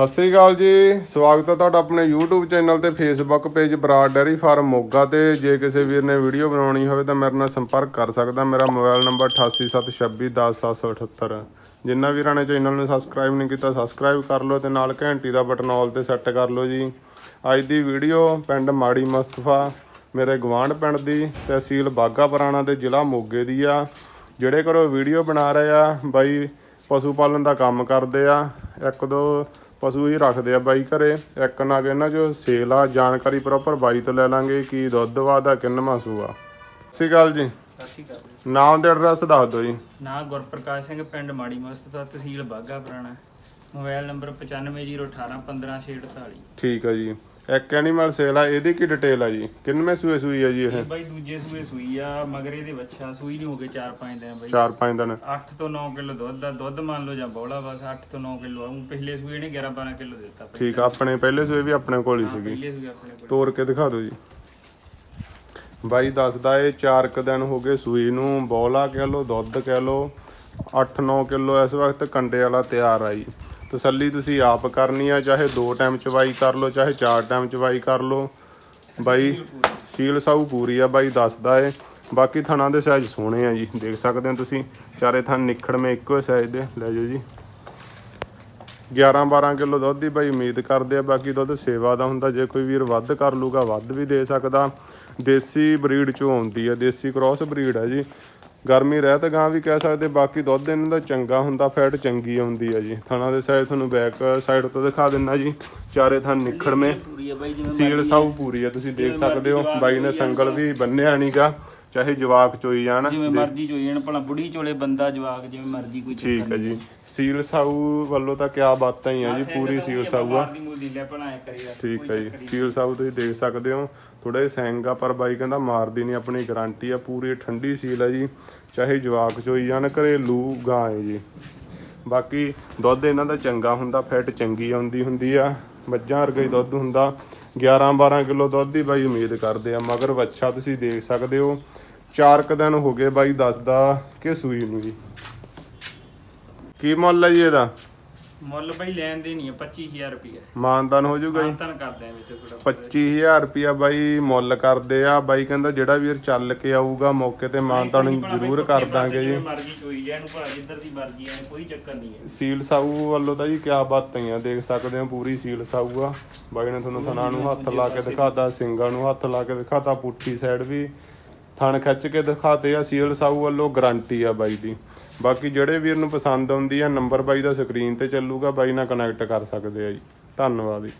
ਸਤਿ ਸ੍ਰੀ ਅਕਾਲ ਜੀ। ਸਵਾਗਤ ਹੈ ਤੁਹਾਡਾ ਆਪਣੇ YouTube ਚੈਨਲ ਤੇ Facebook page Broad dairy farm Moga ਤੇ। ਜੇ ਕਿਸੇ ਵੀਰ ਨੇ ਵੀਡੀਓ ਬਣਾਉਣੀ ਹੋਵੇ ਤਾਂ ਮੇਰੇ ਨਾਲ ਸੰਪਰਕ ਕਰ ਸਕਦਾ। ਮੇਰਾ ਮੋਬਾਈਲ ਨੰਬਰ 8876210178 ਜਿੰਨਾ ਵੀਰਾਂ ਨੇ ਚੈਨਲ ਨੂੰ ਸਬਸਕ੍ਰਾਈਬ ਨਹੀਂ ਕੀਤਾ ਸਬਸਕ੍ਰਾਈਬ ਕਰ ਲਓ ਤੇ ਨਾਲ ਘੰਟੀ ਦਾ ਬਟਨ ਆਲ ਤੇ ਸੈੱਟ ਕਰ ਲਓ ਜੀ। ਅੱਜ ਦੀ ਵੀਡੀਓ ਪਿੰਡ ਮਾੜੀ ਮਸਤਫਾ, ਮੇਰੇ ਗਵਾਂਢ ਪਿੰਡ ਦੀ ਤਹਿਸੀਲ ਬਾਗਾ ਪੁਰਾਣਾ ਤੇ ਜ਼ਿਲ੍ਹਾ ਮੋਗੇ ਦੀ ਆ। ਜਿਹੜੇ ਘਰੋਂ ਵੀਡੀਓ ਬਣਾ ਰਹੇ ਆ, ਬਾਈ ਪਸ਼ੂ ਪਾਲਣ ਦਾ ਕੰਮ ਕਰਦੇ ਆ। ਇੱਕ ਦੋ ਪਸ਼ੂ ਹੀ ਰੱਖਦੇ ਆ ਬਾਈ ਘਰੇ। ਇੱਕ ਨਗ ਇਹਨਾਂ ਚੋਂ ਸੇਲ ਆ ਜਾਣਕਾਰੀ ਪ੍ਰੋਪਰ ਬਾਈ ਤੋਂ ਲੈ ਲਾਂਗੇ ਕੀ ਦੁੱਧ ਵਾਦਾ ਕਿੰਨਵਾਂ ਸੂਆ ਸਤਿ ਸ਼੍ਰੀ ਅਕਾਲ ਜੀ। ਜੀ। ਨਾਮ ਤੇ ਐਡਰੈਸ ਦੱਸ ਦਿਓ ਜੀ। ਨਾਂ ਗੁਰਪ੍ਰਕਾਸ਼ ਸਿੰਘ ਪਿੰਡ ਮਾੜੀ ਮਸਤਫਾ ਤਹਿਸੀਲ ਬਾਗਾ ਪੁਰਾਣਾ। ਮੋਬਾਈਲ ਨੰਬਰ 9501815648 ਠੀਕ ਆ ਜੀ। ਇੱਕ ਐਨੀਮਲ ਸੇਲ ਆ ਇਹਦੀ ਕੀ ਡਿਟੇਲ ਆ ਜੀ? ਕਿੰਨਵੇਂ ਸੂਏ ਸੂਈ ਆ ਜੀ ਇਹ? ਇਹ ਬਾਈ ਦੂਜੇ ਸੂਏ ਸੂਈ ਆ ਮਗਰ ਇਹਦੇ ਬੱਚਾ ਸੂਈ ਨਹੀਂ ਹੋ ਗਏ 4-5 ਦਿਨ ਬਾਈ। 4-5 ਦਿਨ। 8 ਤੋਂ 9 ਕਿਲੋ ਦੁੱਧ ਦਾ ਦੁੱਧ ਮੰਨ ਲਓ ਜਾਂ ਬੋਲਾ ਬਸ 8 ਤੋਂ 9 ਕਿਲੋ ਆਉਂ ਪਿਛਲੇ ਸੂਏ ਨੇ 11-12 ਕਿਲੋ ਦਿੱਤਾ ਠੀਕ ਆ ਆਪਣੇ ਪਹਿਲੇ ਸੂਏ ਵੀ ਆਪਣੇ ਕੋਲ ਹੀ ਸੀਗੀ। ਪਹਿਲੇ ਸੂਏ ਆਪਣੇ ਕੋਲ। ਤੋੜ ਕੇ ਦਿਖਾ ਦਿਓ ਜੀ। ਬਾਈ ਦੱਸਦਾ ਏ 4 ਕ ਦਿਨ ਹੋ ਗਏ ਸੂਈ ਨੂੰ ਬੋਲਾ ਕਹਿ ਲੋ ਦੁੱਧ ਕਹਿ ਲੋ 8-9 ਕਿਲੋ ਇਸ ਵਕਤ ਕੰਡੇ ਵਾਲਾ ਤਿਆਰ ਆ ਜੀ। ਤਸੱਲੀ ਤੁਸੀਂ ਆਪ ਕਰਨੀ ਆ, ਚਾਹੇ ਦੋ ਟਾਈਮ ਚਵਾਈ ਕਰ ਲੋ ਚਾਹੇ ਚਾਰ ਟਾਈਮ ਚਵਾਈ ਕਰ ਲੋ ਬਾਈ, ਸੀਲ ਸਾਊ ਪੂਰੀ ਆ ਬਾਈ, ਦੱਸਦਾ ਏ। ਬਾਕੀ ਥਣਾਂ ਦੇ ਸਾਈਜ਼ ਸੋਹਣੇ ਆ ਜੀ, ਦੇਖ ਸਕਦੇ ਹੋ ਤੁਸੀਂ। ਚਾਰੇ ਥਣ ਨਿਖੜਵੇਂ ਇੱਕੋ ਸਾਈਜ਼ ਦੇ, ਲੈ ਜਾਓ ਜੀ। 11 12 ਕਿਲੋ ਦੁੱਧ ਦੀ ਬਾਈ, ਉਮੀਦ ਕਰਦੇ ਆ, ਬਾਕੀ ਦੁੱਧ ਸੇਵਾ ਦਾ ਹੁੰਦਾ, ਜੇ ਕੋਈ ਵੀਰ ਵੱਧ ਕਰ ਲੂਗਾ, ਵੱਧ ਵੀ ਦੇ ਸਕਦਾ। ਦੇਸੀ ਬਰੀਡ ਚੋਂ ਆਉਂਦੀ ਆ, ਦੇਸੀ ਕ੍ਰਾਸ ਬਰੀਡ ਹੈ ਜੀ। ਗਰਮੀ ਰਹਿਤ ਗਾਂ ਵੀ ਕਹਿ ਸਕਦੇ ਬਾਕੀ ਦੁੱਧ ਇਹਨਾਂ ਦਾ ਚੰਗਾ ਹੁੰਦਾ ਫੈਟ ਚੰਗੀ ਆਉਂਦੀ ਆ ਜੀ। ਥਣਾ ਦੇ ਸਾਈਡ ਤੁਹਾਨੂੰ ਬੈਕ ਸਾਈਡ ਤੋਂ ਦਿਖਾ ਦਿੰਨਾ ਜੀ। ਚਾਰੇ ਥਣ ਨਿਖੜਵੇਂ। ਸੀਲ ਸਾਊ ਪੂਰੀ ਆ ਤੁਸੀਂ ਦੇਖ ਸਕਦੇ ਹੋ। ਬਾਈ ਨੇ ਸੰਗਲ ਵੀ ਬੰਨਿਆ ਨਹੀਂਗਾ ਚਾਹੇ ਜਵਾਕ ਚੋਈ ਜਾਣ ਜਿਵੇਂ ਮਰਜ਼ੀ ਚੋਈ ਜਾਣ ਭਲਾ ਬੁੜੀ ਚੋਲੇ ਬੰਦਾ ਜਵਾਕ ਜਿਵੇਂ ਮਰਜ਼ੀ ਕੋਈ ਠੀਕ ਹੈ ਜੀ। ਸੀਲ ਸਾਊ ਵੱਲੋਂ ਤਾਂ ਕਿਆ ਬਾਤਾਂ ਹੀ ਆ ਜੀ ਪੂਰੀ ਸੀਲ ਸਾਊ ਆ। ਠੀਕ ਹੈ ਜੀ। ਸੀਲ ਸਾਊ ਤੁਸੀਂ ਦੇਖ ਸਕਦੇ ਹੋ ਥੋੜੇ ਸੈਂਗ ਆ ਪਰ ਬਾਈ ਕਹਿੰਦਾ ਮਾਰਦੀ ਨਹੀਂ ਆਪਣੀ ਗਾਰੰਟੀ ਆ ਪੂਰੀ ਠੰਡੀ ਸੀਲ ਆ ਜੀ। ਚਾਹੇ ਜਵਾਕ ਚੋਈ ਜਾਣ ਘਰੇਲੂ ਗਾਂ ਹੈ ਜੀ। ਬਾਕੀ ਦੁੱਧ ਇਹਨਾਂ ਦਾ ਚੰਗਾ ਹੁੰਦਾ ਫੈਟ ਚੰਗੀ ਆਉਂਦੀ ਹੁੰਦੀ ਆ। ਮੱਝਾਂ ਵਰਗਾ ਹੀ ਦੁੱਧ ਹੁੰਦਾ। 11 12 ਕਿਲੋ ਦੁੱਧ ਦੀ ਬਾਈ ਉਮੀਦ ਕਰਦੇ ਆ ਮਗਰ ਵੱਛਾ ਤੁਸੀਂ ਦੇਖ ਸਕਦੇ ਹੋ। ਚਾਰ ਕੁ ਦਿਨ ਹੋ ਗਏ ਬਾਈ ਦੱਸਦਾ ਕਿ ਸੂਈ ਨੂੰ ਜੀ। ਕੀ ਮੁੱਲ ਹੈ ਜੀ ਇਹਦਾ? ਮੁੱਲ ਬਾਈ ਲੈਣ ਦੇ ਨਹੀਂ ਆ 25000 ਰੁਪਏ ਮਾਨਦਾਨ ਹੋ ਜਾਊਗਾ ਜੀ। ਮਾਨਤਨ ਕਰਦੇ ਆ ਵਿੱਚ ਥੋੜਾ 25000 ਰੁਪਿਆ ਬਾਈ ਮੁੱਲ ਕਰਦੇ ਆ। ਬਾਈ ਕਹਿੰਦਾ ਜਿਹੜਾ ਵੀਰ ਚੱਲ ਕੇ ਆਊਗਾ ਮੌਕੇ ਤੇ ਮਾਨਤਾਨ ਜ਼ਰੂਰ ਕਰ ਦਾਂਗੇ ਜੀ। ਮਰਜ਼ੀ ਚੋਈ ਜਾਣ ਭਲਾ ਜਿੱਧਰ ਦੀ ਮਰਜ਼ੀ ਆ ਕੋਈ ਚੱਕਰ ਨਹੀਂ ਹੈ। ਸੀਲ ਸਾਊ ਵੱਲੋਂ ਤਾਂ ਜੀ ਕਿਆ ਬਾਤਾਂ ਹੀ ਆ ਦੇਖ ਸਕਦੇ ਹੋ ਪੂਰੀ ਸੀਲ ਸਾਊ ਆ। ਬਾਈ ਨੇ ਤੁਹਾਨੂੰ ਥਣਾ ਨੂੰ ਹੱਥ ਲਾ ਕੇ ਦਿਖਾਤਾ ਸਿੰਗਾਂ ਨੂੰ ਹੱਥ ਲਾ ਕੇ ਦਿਖਾਤਾ ਪੁੱਠੀ ਸਾਈਡ ਵੀ। ਥਣ ਖਿੱਚ ਕੇ ਦਿਖਾਤੇ ਆ ਸੀਲ ਸਾਊ ਵੱਲੋਂ ਗਾਰੰਟੀ ਆ ਬਾਈ ਦੀ। ਬਾਕੀ ਜਿਹੜੇ ਵੀਰ ਨੂੰ ਪਸੰਦ ਆਉਂਦੀ ਆ, ਨੰਬਰ ਬਾਈ ਦਾ ਸਕਰੀਨ ਤੇ ਚੱਲੂਗਾ, ਬਾਈ ਨਾਲ ਕਨੈਕਟ ਕਰ ਸਕਦੇ ਆ ਜੀ। ਧੰਨਵਾਦ ਜੀ।